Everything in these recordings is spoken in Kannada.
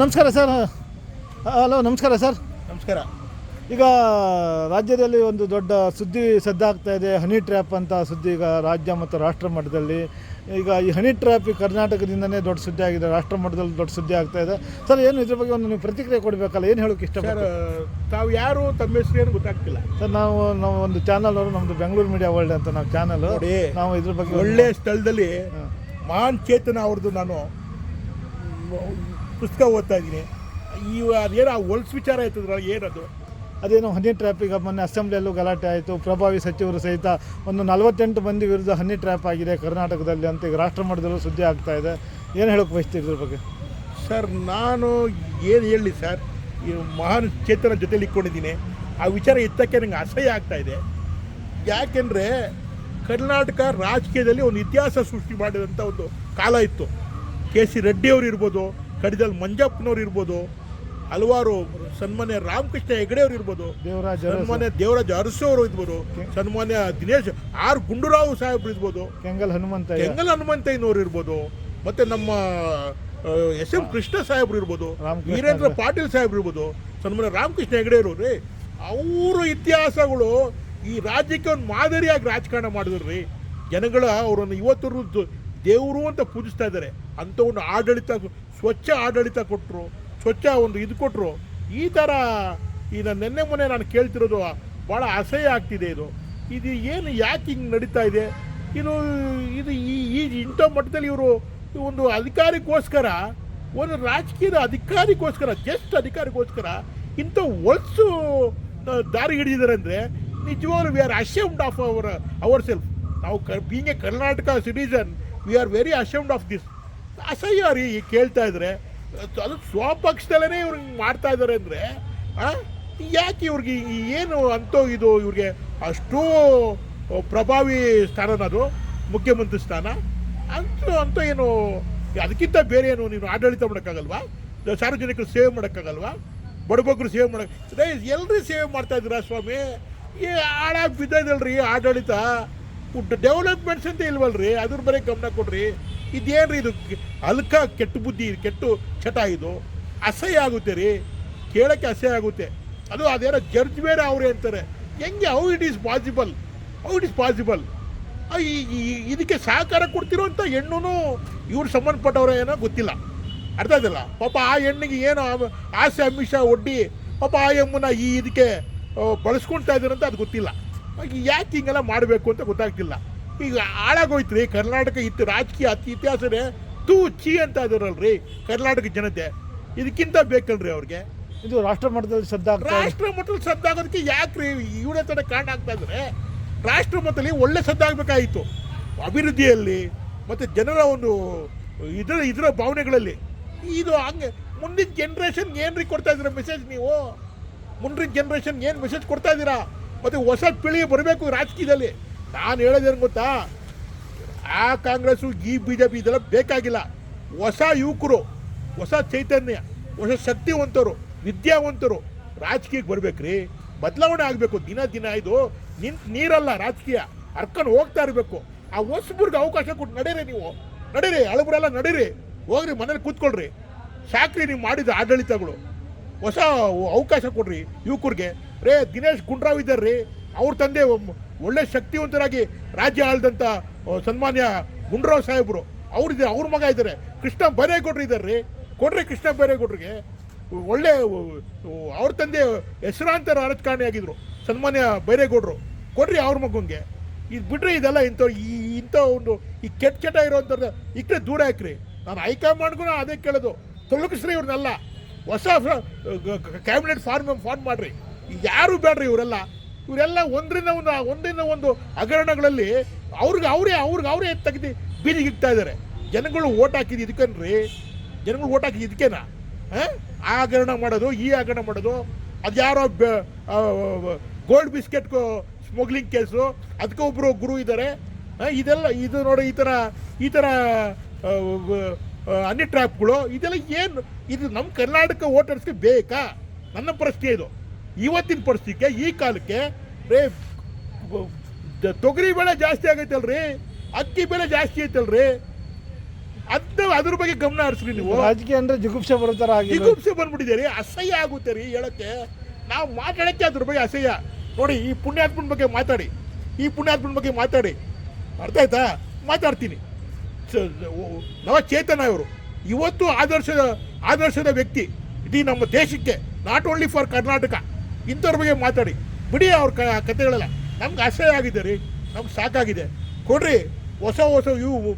ನಮಸ್ಕಾರ ಸರ್. ಹಲೋ ನಮಸ್ಕಾರ ಸರ್. ನಮಸ್ಕಾರ. ಈಗ ರಾಜ್ಯದಲ್ಲಿ ಒಂದು ದೊಡ್ಡ ಸುದ್ದಿ ಸದ್ದಾಗ್ತಾ ಇದೆ ಹನಿ ಟ್ರ್ಯಾಪ್ ಅಂತ ಸುದ್ದಿ ಈಗ ರಾಜ್ಯ ಮತ್ತು ರಾಷ್ಟ್ರ ಮಟ್ಟದಲ್ಲಿ. ಈಗ ಈ ಹನಿ ಟ್ರ್ಯಾಪ್ ಈ ಕರ್ನಾಟಕದಿಂದನೇ ದೊಡ್ಡ ಸುದ್ದಿ ಆಗಿದೆ ರಾಷ್ಟ್ರ ಮಟ್ಟದಲ್ಲಿ ದೊಡ್ಡ ಸುದ್ದಿ ಆಗ್ತಾ ಇದೆ. ಸರ್ ಏನು ಇದ್ರ ಬಗ್ಗೆ ಒಂದು ನೀವು ಪ್ರತಿಕ್ರಿಯೆ ಕೊಡಬೇಕಲ್ಲ ಏನು ಹೇಳೋಕೆ ಸರ್ ತಾವು ಯಾರು ತಮ್ಮ ಹೆಸರು ಏನು ಗೊತ್ತಾಗ್ತಿಲ್ಲ. ಸರ್ ನಾವು ನಾವು ಒಂದು ಚಾನಲ್ ಅವರು ನಮ್ಮದು ಬೆಂಗಳೂರು ಮೀಡಿಯಾ ವರ್ಲ್ಡ್ ಅಂತ ನಾವು ಚಾನಲ್ ನಾವು ಇದ್ರ ಬಗ್ಗೆ ಒಳ್ಳೆಯ ಒಳ್ಳೆ ಸ್ಥಳದಲ್ಲಿ ಮಾನ್ ಚೇತನ ಅವ್ರದ್ದು ನಾನು ಪುಸ್ತಕ ಓದ್ತಾ ಇದ್ದೀನಿ. ಈ ಅದೇನೋ ಆ ಒಲ್ಸ್ ವಿಚಾರ ಆಯ್ತದ್ರಲ್ಲ ಏನದು? ಅದೇನೋ ಹನಿ ಟ್ರ್ಯಾಪಿಗೆ ಮೊನ್ನೆ ಅಸೆಂಬ್ಲಿಯಲ್ಲೂ ಗಲಾಟೆ ಆಯಿತು. ಪ್ರಭಾವಿ ಸಚಿವರು ಸಹಿತ ಒಂದು ನಲವತ್ತೆಂಟು ಮಂದಿ ವಿರುದ್ಧ ಹನಿ ಟ್ರ್ಯಾಪ್ ಆಗಿದೆ ಕರ್ನಾಟಕದಲ್ಲಿ ಅಂತ ಈಗ ರಾಷ್ಟ್ರ ಮಟ್ಟದಲ್ಲೂ ಸುದ್ದಿ ಆಗ್ತಾ ಇದೆ. ಏನು ಹೇಳೋಕೆ ಬಯಸ್ತೀರಿ ಇದ್ರ ಬಗ್ಗೆ? ಸರ್ ನಾನು ಏನು ಹೇಳಿ ಸರ್ ಈ ಮಹಾನ್ ಚೇತನ ಜೊತೆಲಿ ಇಟ್ಕೊಂಡಿದ್ದೀನಿ. ಆ ವಿಚಾರ ಎತ್ತಕ್ಕೆ ನನಗೆ ಅಸಹ್ಯ ಆಗ್ತಾ ಇದೆ. ಯಾಕೆಂದರೆ ಕರ್ನಾಟಕ ರಾಜಕೀಯದಲ್ಲಿ ಒಂದು ಇತಿಹಾಸ ಸೃಷ್ಟಿ ಮಾಡಿದಂಥ ಒಂದು ಕಾಲ ಇತ್ತು. ಕೆ ಸಿ ರೆಡ್ಡಿಯವರು ಇರ್ಬೋದು ಕಡಿದಲ್ ಮಂಜಪ್ಪನವ್ರು ಇರ್ಬೋದು ಹಲವಾರು ಸನ್ಮಾನ್ಯ ರಾಮಕೃಷ್ಣ ಹೆಗಡೆಯವರು ಇರ್ಬೋದು ದೇವರಾಜ್ ಅರಸು, ಸನ್ಮಾನ್ಯ ದೇವರಾಜ ಅರಸು ಅವರು ಇರ್ಬೋದು ಸನ್ಮಾನ್ಯ ದಿನೇಶ್ ಆರ್ ಗುಂಡೂರಾವ್ ಸಾಹೇಬ್ರು ಇರ್ಬೋದು ಕೆಂಗಲ್ ಹನುಮಂತ ಕೆಂಗಲ್ ಹನುಮಂತಯ್ಯನವ್ರು ಇರ್ಬೋದು ಮತ್ತೆ ನಮ್ಮ ಎಸ್ ಎಂ ಕೃಷ್ಣ ಸಾಹೇಬ್ರು ಇರ್ಬೋದು ವೀರೇಂದ್ರ ಪಾಟೀಲ್ ಸಾಹೇಬ್ರು ಇರ್ಬೋದು ಸನ್ಮಾನ್ಯ ರಾಮಕೃಷ್ಣ ಹೆಗಡೆ ಅವರು ರೀ. ಅವರು ಇತಿಹಾಸಗಳು ಈ ರಾಜ್ಯಕ್ಕೆ ಒಂದು ಮಾದರಿಯಾಗಿ ರಾಜಕಾರಣ ಮಾಡಿದ್ರು. ರೀ ಜನಗಳ ಅವರನ್ನು ಇವತ್ತು ದೇವರು ಅಂತ ಪೂಜಿಸ್ತಾ ಇದ್ದಾರೆ ಅಂತ ಒಂದು ಆಡಳಿತ ಸ್ವಚ್ಛ ಆಡಳಿತ ಕೊಟ್ಟರು ಸ್ವಚ್ಛ ಒಂದು ಇದು ಕೊಟ್ಟರು ಈ ಥರ ಇದು ನೆನ್ನೆ ಮೊನ್ನೆ ನಾನು ಕೇಳ್ತಿರೋದು ಭಾಳ ಅಸಹ್ಯ ಆಗ್ತಿದೆ ಇದು. ಇದು ಏನು ಯಾಕೆ ಹಿಂಗೆ ನಡೀತಾ ಇದೆ? ಇದು ಇದು ಈ ಈ ಇಂಥ ಮಟ್ಟದಲ್ಲಿ ಇವರು ಒಂದು ಅಧಿಕಾರಿಗೋಸ್ಕರ, ಒಂದು ರಾಜಕೀಯದ ಅಧಿಕಾರಿಗೋಸ್ಕರ ಜಸ್ಟ್ ಅಧಿಕಾರಿಗೋಸ್ಕರ ಇಂಥ ಹೊಲಸು ದಾರಿ ಹಿಡಿದಿದ್ದಾರೆ ಅಂದರೆ ನಿಜವಾಗ್ಲೂ we are ashamed of our our self ನಾವು ಕ being a Karnataka citizen we are very ashamed of this ಅಸಹ್ಯ ರೀ ಈಗ ಕೇಳ್ತಾ ಇದ್ರೆ. ಅದು ಸ್ವಪಕ್ಷದಲ್ಲೇ ಇವ್ರಿಗೆ ಮಾಡ್ತಾ ಇದ್ದಾರೆ ಅಂದರೆ ಯಾಕೆ ಇವ್ರಿಗೆ ಈ ಏನು ಅಂತೋ ಇದು ಇವ್ರಿಗೆ ಅಷ್ಟು ಪ್ರಭಾವಿ ಸ್ಥಾನನದು ಮುಖ್ಯಮಂತ್ರಿ ಸ್ಥಾನ? ಅಂತೂ ಅಂತ ಏನು, ಅದಕ್ಕಿಂತ ಬೇರೆ ಏನು ನೀನು ಆಡಳಿತ ಮಾಡೋಕ್ಕಾಗಲ್ವಾ? ಸಾರ್ವಜನಿಕರು ಸೇವೆ ಮಾಡೋಕ್ಕಾಗಲ್ವಾ? ಬಡಬಗ್ರು ಸೇವೆ ಮಾಡಕ್ಕೆ ಎಲ್ಲರೂ ಸೇವೆ ಮಾಡ್ತಾ ಇದ್ದೀರಾ ಸ್ವಾಮಿ? ಈ ಹಾಳಾಗಿ ಬಿದ್ದದಲ್ರಿ ಆಡಳಿತ. ಡೆವಲಪ್ಮೆಂಟ್ಸ್ ಅಂತ ಇಲ್ವಲ್ರಿ, ಅದ್ರ ಬರೀ ಗಮನ ಕೊಡ್ರಿ. ಇದೇನ್ರಿ ಇದು ಅಲ್ಕ ಕೆಟ್ಟ ಬುದ್ಧಿ, ಕೆಟ್ಟು ಚಟ ಇದು? ಅಸಹ್ಯ ಆಗುತ್ತೆ ರೀ. ಕೇಳೋಕ್ಕೆ ಅಸಹ್ಯ ಆಗುತ್ತೆ. ಅದು ಅದೇನೋ ಜಡ್ಜ್ ಬೇರೆ ಅವರೇ ಅಂತಾರೆ. ಹೆಂಗೆ? How it is possible how it is possible ಇದಕ್ಕೆ ಸಹಕಾರ ಕೊಡ್ತಿರೋಂಥ ಹೆಣ್ಣು ಇವ್ರು ಸಂಬಂಧಪಟ್ಟವ್ರ ಏನೋ ಗೊತ್ತಿಲ್ಲ. ಅರ್ಥ ಆಯ್ತಲ್ಲ? ಪಾಪ ಆ ಹೆಣ್ಣಿಗೆ ಏನು ಆಸೆ, ಅಮಿಷ, ಒಡ್ಡಿ, ಪಾಪ ಆ ಎಮ್ಮನ ಈ ಇದಕ್ಕೆ ಬಳಸ್ಕೊಳ್ತಾ ಇದ್ದಾರಂತ ಅದು ಗೊತ್ತಿಲ್ಲ. ಯಾಕೆ ಹಿಂಗೆಲ್ಲ ಮಾಡಬೇಕು ಅಂತ ಗೊತ್ತಾಗ್ತಿಲ್ಲ. ಈಗ ಹಾಳಾಗೋಯ್ತು ರೀ ಕರ್ನಾಟಕ ಇತ್ತು ರಾಜಕೀಯ ಅತಿ ಇತಿಹಾಸನೇ ತೂ ಚಿ ಅಂತ ಅದರಲ್ರಿ ಕರ್ನಾಟಕ ಜನತೆ. ಇದಕ್ಕಿಂತ ಬೇಕಲ್ರಿ ಅವ್ರಿಗೆ. ಇದು ರಾಷ್ಟ್ರ ಮಟ್ಟದಲ್ಲಿ ಇದೆ. ರಾಷ್ಟ್ರ ಮಟ್ಟದಲ್ಲಿ ಸದ್ದಾಗೋದಕ್ಕೆ ಯಾಕ್ರಿ ಇವರೇ ತಡೆ ಕಾರಣ ಆಗ್ತಾ ಇದ್ರೆ? ರಾಷ್ಟ್ರ ಮಟ್ಟದಲ್ಲಿ ಒಳ್ಳೆ ಸದ್ದಾಗಬೇಕಾಗಿತ್ತು ಅಭಿವೃದ್ಧಿಯಲ್ಲಿ ಮತ್ತು ಜನರ ಒಂದು ಇದರ ಇದರ ಭಾವನೆಗಳಲ್ಲಿ. ಇದು ಹಂಗೆ ಮುಂದಿನ ಜನ್ರೇಷನ್ ಏನು ರೀ ಕೊಡ್ತಾ ಇದ್ದೀರಾ ಮೆಸೇಜ್ ನೀವು? ಮುಂದಿನ ಜನ್ರೇಷನ್ ಏನು ಮೆಸೇಜ್ ಕೊಡ್ತಾ ಇದ್ದೀರಾ? ಮತ್ತು ಹೊಸ ಪೀಳಿಗೆ ಬರಬೇಕು ರಾಜಕೀಯದಲ್ಲಿ. ನಾನು ಹೇಳೋದೇನು ಗೊತ್ತಾ? ಆ ಕಾಂಗ್ರೆಸ್ಸು ಈ ಬಿ ಜೆ ಪಿ ಇದೆಲ್ಲ ಬೇಕಾಗಿಲ್ಲ. ಹೊಸ ಯುವಕರು, ಹೊಸ ಚೈತನ್ಯ, ಹೊಸ ಶಕ್ತಿವಂತರು, ವಿದ್ಯಾವಂತರು ರಾಜಕೀಯಕ್ಕೆ ಬರ್ಬೇಕ್ರಿ. ಬದಲಾವಣೆ ಆಗಬೇಕು, ದಿನ ದಿನ ಇದು. ನಿಂತ ನೀರಲ್ಲ ರಾಜಕೀಯ. ಹರ್ಕೊಂಡು ಹೋಗ್ತಾ ಇರಬೇಕು. ಆ ಹೊಸಬ್ರಿಗೆ ಅವಕಾಶ ಕೊಟ್ಟು ನಡೀರಿ ನೀವು. ನಡೀರಿ ಅಳಬ್ರೆಲ್ಲ ನಡೀರಿ. ಹೋಗ್ರಿ, ಮನೇಲಿ ಕೂತ್ಕೊಳ್ರಿ. ಸಾಕ್ರಿ ನೀವು ಮಾಡಿದ ಆಡಳಿತಗಳು. ಹೊಸ ಅವಕಾಶ ಕೊಡ್ರಿ ಯುವಕರಿಗೆ. ರೇ, ದಿನೇಶ್ ಗುಂಡ್ರಾವ್ ಇದ್ದಾರೆ ರೀ ಅವ್ರ ತಂದೆ ಒಳ್ಳೆ ಶಕ್ತಿವಂತರಾಗಿ ರಾಜ್ಯ ಆಳ್ದಂಥ ಸನ್ಮಾನ್ಯ ಗುಂಡ್ರಾವ್ ಸಾಹೇಬರು. ಅವ್ರಿದ್ದಾರೆ ಅವ್ರ ಮಗ ಇದ್ದಾರೆ ಕೃಷ್ಣ ಬೈರೇಗೌಡ್ರು ಇದ್ದಾರೆ ರೀ ಕೊಡ್ರಿ ಕೃಷ್ಣ ಬೈರೇಗೌಡ್ರಿಗೆ. ಒಳ್ಳೆ ಅವ್ರ ತಂದೆ ಹೆಸರಾಂತ ರಾಜಕಾರಣಿ ಆಗಿದ್ರು. ಸನ್ಮಾನ್ಯ ಬೈರೇಗೌಡರು. ಕೊಡ್ರಿ ಅವ್ರ ಮಗಂಗೆ. ಇದು ಬಿಡ್ರಿ ಇದೆಲ್ಲ ಇಂಥ ಈ ಇಂಥ ಒಂದು, ಈ ಕೆಟ್ಟ ಕೆಟ್ಟ ಇರೋವಂಥದ್ದು ಈ ಕಡೆ ದೂರ ಹಾಕ್ರಿ. ನಾನು ಹೈಕಮಾಂಡ್ಗೂ ಅದೇ ಕೇಳೋದು. ತೊಲಗಿಸ್ರಿ ಇವ್ರನ್ನೆಲ್ಲ ಹೊಸ ಕ್ಯಾಬಿನೆಟ್ ಫಾರ್ಮ್ ಫಾರ್ಮ್ ಮಾಡ್ರಿ. ಯಾರು ಬೇಡ್ರಿ ಇವರೆಲ್ಲ. ಇವರೆಲ್ಲ ಒಂದರಿಂದ ಒಂದು ಒಂದರಿಂದ ಒಂದು ಹಗರಣಗಳಲ್ಲಿ ಅವ್ರಿಗೆ ಅವರೇ ಅವ್ರಿಗೆ ಅವರೇ ತೆಗೆದು ಬೀದಿಗೆ ಇಡ್ತಾ ಇದ್ದಾರೆ. ಜನಗಳು ಓಟ್ ಹಾಕಿದ್ದು ಇದಕ್ಕೇನ್ರಿ? ಜನಗಳು ಓಟ್ ಹಾಕಿದ್ದು ಇದಕ್ಕೇನಾ? ಆ ಹಗರಣ ಮಾಡೋದು, ಈ ಹಗರಣ ಮಾಡೋದು, ಅದು ಯಾರೋ ಗೋಲ್ಡ್ ಬಿಸ್ಕೆಟ್ ಸ್ಮಗ್ಲಿಂಗ್ ಕೇಸು ಅದಕ್ಕೆ ಒಬ್ಬರು ಗುರು ಇದ್ದಾರೆ ಇದೆಲ್ಲ, ಇದು ನೋಡಿ ಈ ಥರ ಈ ಥರ ಅನ್ಯ ಟ್ರ್ಯಾಪ್ಗಳು ಇದೆಲ್ಲ ಏನು, ಇದು ನಮ್ಮ ಕರ್ನಾಟಕ ವೋಟರ್ಸ್ಗೆ ಬೇಕಾ? ನನ್ನ ಪ್ರಶ್ನೆ ಇದು. ಇವತ್ತಿನ ಪರಿಸ್ಥಿತಿಗೆ ಈ ಕಾಲಕ್ಕೆ ರೇ ತೊಗರಿ ಬೆಳೆ ಜಾಸ್ತಿ ಆಗೈತಲ್ರಿ ಅಕ್ಕಿ ಬೆಲೆ ಜಾಸ್ತಿ ಐತಲ್ರಿ. ಅದ್ ಅದ್ರ ಬಗ್ಗೆ ಗಮನ ಹರಿಸ್ರಿ ನೀವು. ರಾಜಕೀಯ ಅಂದ್ರೆ ಜಿಗುಪ್ಸೆ ಬರೋ ಥರ ಆಗಿದೆ. ಜಿಗುಪ್ಸೆ ಬಂದ್ಬಿಟ್ಟಿದ್ದೀರಿ ಅಸಹ್ಯ ಆಗುತ್ತೆ ರೀ ಹೇಳಕ್ಕೆ. ನಾವು ಮಾತಾಡಕ್ಕೆ ಅದ್ರ ಬಗ್ಗೆ ಅಸಹ್ಯ. ನೋಡಿ ಈ ಪುಣ್ಯಾತ್ಮನ ಬಗ್ಗೆ ಮಾತಾಡಿ. ಈ ಪುಣ್ಯಾತ್ಮನ ಬಗ್ಗೆ ಮಾತಾಡಿ. ಅರ್ಥ ಆಯ್ತಾ? ಮಾತಾಡ್ತೀನಿ. ನವಚೇತನ ಓ- ನವ ಚೇತನ ಇವರು. ಇವತ್ತು ಆದರ್ಶದ ಆದರ್ಶದ ವ್ಯಕ್ತಿ. ಇಡೀ ನಮ್ಮ ದೇಶಕ್ಕೆ ನಾಟ್ ಓನ್ಲಿ ಫಾರ್ ಕರ್ನಾಟಕ ಇಂಥವ್ರ ಬಗ್ಗೆ ಮಾತಾಡಿ. ಬಿಡಿ ಅವ್ರ ಕ ಕಥೆಗಳೆಲ್ಲ ನಮ್ಗೆ ಅಸಹ್ಯ ಆಗಿದೆ ರೀ. ನಮ್ಗೆ ಸಾಕಾಗಿದೆ. ಕೊಡ್ರಿ ಹೊಸ ಹೊಸ ಇವು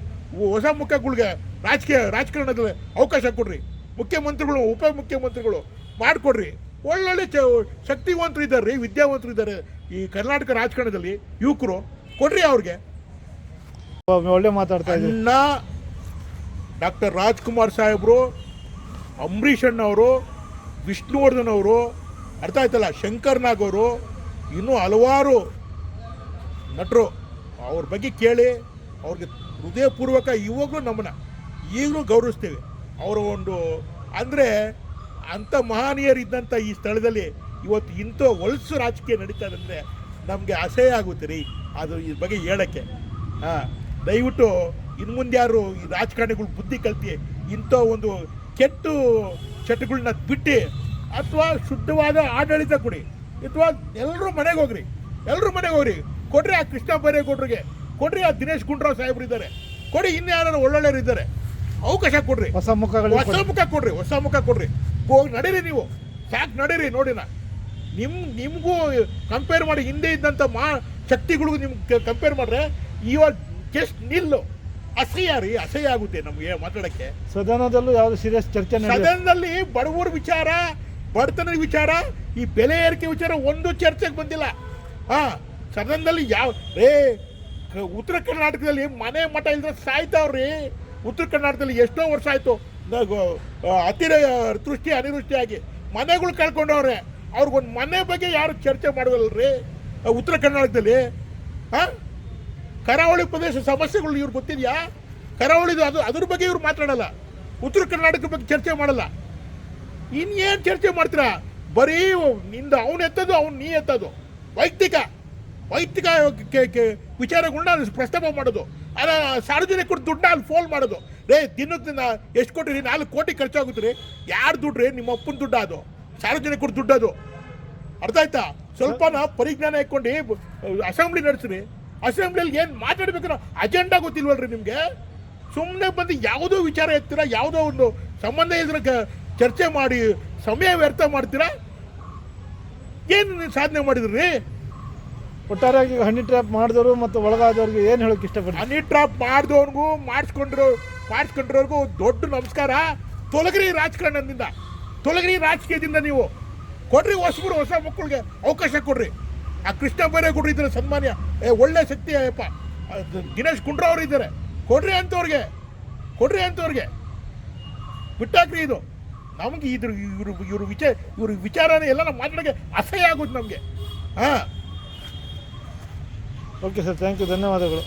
ಹೊಸ ಮುಖಗಳಿಗೆ ರಾಜಕೀಯ ರಾಜಕಾರಣದಲ್ಲಿ ಅವಕಾಶ ಕೊಡ್ರಿ. ಮುಖ್ಯಮಂತ್ರಿಗಳು ಉಪಮುಖ್ಯಮಂತ್ರಿಗಳು ಮಾಡಿಕೊಡ್ರಿ. ಒಳ್ಳೊಳ್ಳೆ ಚ ಶಕ್ತಿವಂತರು ಇದ್ದಾರೆ ರೀ ವಿದ್ಯಾವಂತರು ಇದ್ದಾರೆ ಈ ಕರ್ನಾಟಕ ರಾಜಕಾರಣದಲ್ಲಿ ಯುವಕರು. ಕೊಡ್ರಿ ಅವ್ರಿಗೆ. ಒಳ್ಳೆ ಮಾತಾಡ್ತಾ ಇಲ್ಲ ಅಣ್ಣ ಡಾಕ್ಟರ್ ರಾಜ್ಕುಮಾರ್ ಸಾಹೇಬರು ಅಂಬರೀಷ್ ಅಣ್ಣವರು ವಿಷ್ಣುವರ್ಧನ್ ಅವರು ಅರ್ಥ ಆಯ್ತಲ್ಲ? ಶಂಕರ್ ನಾಗ್ ಅವರು ಇನ್ನೂ ಹಲವಾರು ನಟರು. ಅವ್ರ ಬಗ್ಗೆ ಕೇಳಿ, ಅವ್ರಿಗೆ ಹೃದಯಪೂರ್ವಕ ಇವಾಗಲೂ ನಮ್ಮನ್ನ ಈಗಲೂ ಗೌರವಿಸ್ತೇವೆ. ಅವರ ಒಂದು, ಅಂದರೆ ಅಂಥ ಮಹನೀಯರಿದ್ದಂಥ ಈ ಸ್ಥಳದಲ್ಲಿ ಇವತ್ತು ಇಂಥ ಹೊಲಸು ರಾಜಕೀಯ ನಡೀತಾ ಅಂದರೆ ನಮಗೆ ಅಸಹ್ಯ ಆಗುತ್ತೆ ರೀ, ಅದು ಇದ್ರ ಬಗ್ಗೆ ಹೇಳೋಕ್ಕೆ. ಹಾಂ, ದಯವಿಟ್ಟು ಇನ್ನು ಮುಂದೆ ಯಾರು ಈ ರಾಜಕಾರಣಿಗಳು ಬುದ್ಧಿ ಕಲ್ತಿ ಇಂಥ ಒಂದು ಕೆಟ್ಟು ಚಟಗಳನ್ನ ಬಿಟ್ಟು ಅಥವಾ ಶುದ್ಧವಾದ ಆಡಳಿತ ಕೊಡಿ. ಅಥವಾ ಎಲ್ಲರೂ ಮನೆಗೆ ಹೋಗ್ರಿ. ಎಲ್ಲರೂ ಮನೆಗೆ ಹೋಗ್ರಿ. ಕೊಡ್ರಿ ಆ ಕೃಷ್ಣ ಬೈರೇಗೌಡರಿಗೆ. ಕೊಡ್ರಿ ಆ ದಿನೇಶ್ ಗುಂಡ್ರಾವ್ ಸಾಹೇಬ್ರು ಇದ್ದಾರೆ. ಕೊಡಿ ಇನ್ನು ಯಾರು ಒಳ್ಳೊಳ್ಳೆಯರು ಇದ್ದಾರೆ. ಅವಕಾಶ ಕೊಡ್ರಿ. ಹೊಸ ಮುಖಗಳು ಹೊಸ ಮುಖ ಕೊಡ್ರಿ ಹೊಸ ಮುಖ ಕೊಡ್ರಿ. ಹೋಗಿ ನಡೀರಿ ನೀವು. ಸಾಕು ನಡೀರಿ ನಾ ನಿಮ್ ನಿಮಗೂ ಕಂಪೇರ್ ಮಾಡಿ ಹಿಂದೆ ಇದ್ದಂಥ ಮಾ ಶಕ್ತಿಗಳಿಗೂ ನಿಮ್ಗೆ ಕಂಪೇರ್ ಮಾಡ್ರೆ ಇವಾಗ ಜಸ್ಟ್ ನಿಲ್ಲು. ಅಸಹ್ಯ ರೀ ಅಸಹ್ಯ ಆಗುತ್ತೆ ನಮಗೆ ಮಾತಾಡಕ್ಕೆ. ಸದನದಲ್ಲೂ ಯಾವ್ದು ಸೀರಿಯಸ್ ಚರ್ಚೆ ಸದನದಲ್ಲಿ ಬಡವರ ವಿಚಾರ ಬಡತನದ ವಿಚಾರ, ಈ ಬೆಲೆ ಏರಿಕೆ ವಿಚಾರ ಒಂದು ಚರ್ಚೆಗೆ ಬಂದಿಲ್ಲ. ಹಾಂ ಸದನದಲ್ಲಿ ಯಾವ ರೇ ಉತ್ತರ ಕರ್ನಾಟಕದಲ್ಲಿ ಮನೆ ಮಠ ಇಲ್ಲದ್ರೆ ಸಾಯ್ತಾವ್ರಿ. ಉತ್ತರ ಕರ್ನಾಟಕದಲ್ಲಿ ಎಷ್ಟೋ ವರ್ಷ ಆಯ್ತು ಅತಿರ ತೃಷ್ಟಿ ಅನಿವೃಷ್ಟಿಯಾಗಿ ಮನೆಗಳು ಕಳ್ಕೊಂಡವ್ರೆ. ಅವ್ರಿಗೊಂದು ಮನೆ ಬಗ್ಗೆ ಯಾರು ಚರ್ಚೆ ಮಾಡೋದಲ್ರಿ? ಉತ್ತರ ಕರ್ನಾಟಕದಲ್ಲಿ ಹಾಂ ಕರಾವಳಿ ಪ್ರದೇಶ ಸಮಸ್ಯೆಗಳು ಇವ್ರು ಗೊತ್ತಿದ್ಯಾ? ಕರಾವಳಿದು ಅದು, ಅದ್ರ ಬಗ್ಗೆ ಇವ್ರು ಮಾತಾಡಲ್ಲ. ಉತ್ತರ ಕರ್ನಾಟಕ ಬಗ್ಗೆ ಚರ್ಚೆ ಮಾಡಲ್ಲ. ಇನ್ನೇನು ಚರ್ಚೆ ಮಾಡ್ತೀರಾ? ಬರೀ ನಿಂದ ಅವನು ಎತ್ತದು, ಅವ್ನು ನೀ ಎತ್ತದು. ವೈಯಕ್ತಿಕ ವೈಯಕ್ತಿಕ ವಿಚಾರಗಳನ್ನ ಅಲ್ಲಿ ಪ್ರಸ್ತಾಪ ಮಾಡೋದು. ಅಲ್ಲ ಸಾರ್ವಜನಿಕ ದುಡ್ಡನ್ನ ಅಲ್ಲಿ ಫೋನ್ ಮಾಡೋದು. ರೇ ದಿನಕ್ಕೆ ದಿನ ಎಷ್ಟು ಕೊಟ್ಟಿರಿ ನಾಲ್ಕು ಕೋಟಿ ಖರ್ಚಾಗುತ್ತೆ ರೀ. ಯಾರು ದುಡ್ಡು ರೀ ನಿಮ್ಮ ಅಪ್ಪನ ದುಡ್ಡು ಅದು. ಸಾರ್ವಜನಿಕರು ದುಡ್ಡು ಅದು. ಅರ್ಥ ಆಯ್ತಾ? ಸ್ವಲ್ಪನ ಪರಿಜ್ಞಾನ ಇಟ್ಕೊಂಡು, ಅಸೆಂಬ್ಲಿ ನಡೆಸ್ರಿ. ಅಸೆಂಬ್ಲಿಯಲ್ಲಿ ಏನು ಮಾತಾಡ್ಬೇಕು ಅಜೆಂಡಾ ಗೊತ್ತಿಲ್ವಲ್ರಿ ನಿಮಗೆ? ಸುಮ್ಮನೆ ಬಂದು ಯಾವುದೋ ವಿಚಾರ ಎತ್ತೀರ? ಯಾವುದೋ ಒಂದು ಸಂಬಂಧ ಇದ್ರೆ ಚರ್ಚೆ ಮಾಡಿ ಸಮಯ ವ್ಯರ್ಥ ಮಾಡ್ತೀರಾ? ಏನು ನೀವು ಸಾಧನೆ ಮಾಡಿದ್ರಿ? ಒಟ್ಟಾರೆಯಾಗಿ ಹನಿ ಟ್ರ್ಯಾಪ್ ಮಾಡಿದವರು ಮತ್ತು ಒಳಗಾದವ್ರಿಗೆ ಏನು ಹೇಳೋಕೆ ಇಷ್ಟಪಡ್ತೀನಿ ಹನಿ ಟ್ರಾಪ್ ಮಾಡಿದವ್ರಿಗೂ ಮಾಡಿಸ್ಕೊಂಡ್ರು ಮಾಡಿಸ್ಕೊಂಡಿರೋರ್ಗೂ ದೊಡ್ಡ ನಮಸ್ಕಾರ. ತೊಲಗ್ರಿ ರಾಜಕಾರಣದಿಂದ. ತೊಲಗ್ರಿ ರಾಜಕೀಯದಿಂದ ನೀವು. ಕೊಡ್ರಿ ಹೊಸಬರು ಹೊಸ ಮಕ್ಕಳಿಗೆ ಅವಕಾಶ ಕೊಡ್ರಿ. ಆ ಕೃಷ್ಣ ಬೈರೇಗೌಡರು ಇದ್ದಾರೆ ಸನ್ಮಾನ್ಯ. ಏ ಒಳ್ಳೆ ಶಕ್ತಿ ಅಯ್ಯಪ್ಪ. ದಿನೇಶ್ ಗುಂಡ್ರಾವ್ರು ಇದ್ದಾರೆ. ಕೊಡ್ರಿ ಅಂತವ್ರಿಗೆ. ಕೊಡ್ರಿ ಅಂತವ್ರಿಗೆ. ಬಿಟ್ಟಾಕ್ರಿ ಇದು. ನಮಗೆ ಇದ್ರ ಇವರು ಇವರು ವಿಚಾರ ಇವ್ರ ವಿಚಾರನೇ ಎಲ್ಲ ನಾವು ಮಾತಾಡೋಕ್ಕೆ ಅಸಹ್ಯ ಆಗುತ್ತೆ ನಮಗೆ. ಹಾಂ. ಓಕೆ ಸರ್ ಥ್ಯಾಂಕ್ ಯು ಧನ್ಯವಾದಗಳು.